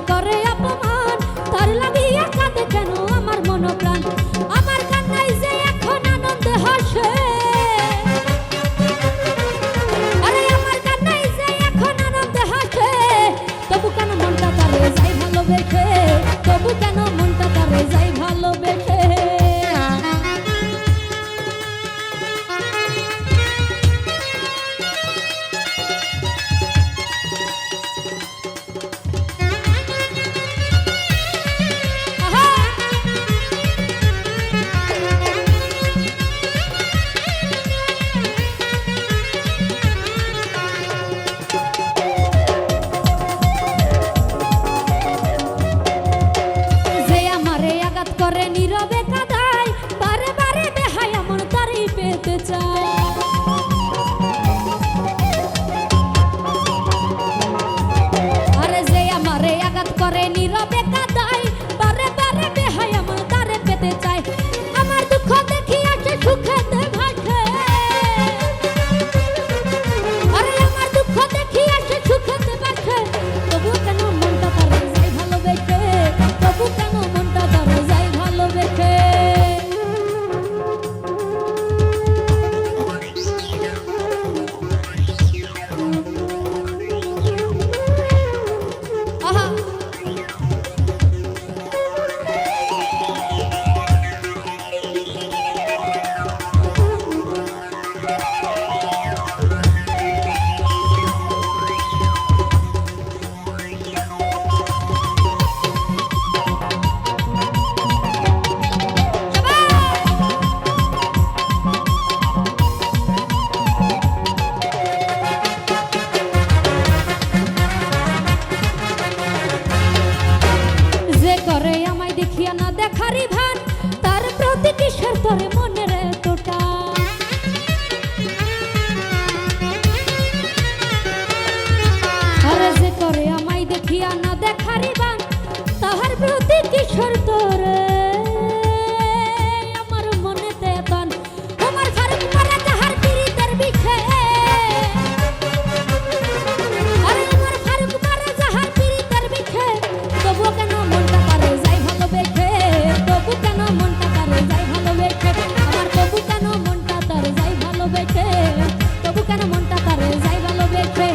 করে করে নীরবে কাদায় বারে বারে বেহায় এমন তারই পেতে চায়। দেখিয়া না দেখারি বান তাহার প্রতি কিশোর তোরে আমার মনে তেতন আমার ফারুক মারা তাহার পীড়িতের বিষে আরে আমার ফারুক মারা যাহার পীড়িতের বিষে তবু কেন মনটা পারে যাই ভালো বেখে তবু কেন মনটা পারে যাই ভালো বেখে আমার তবু কেন মনটা তার যাই ভালো বেখে তবু কেন মনটা তার যাই ভালো বেখে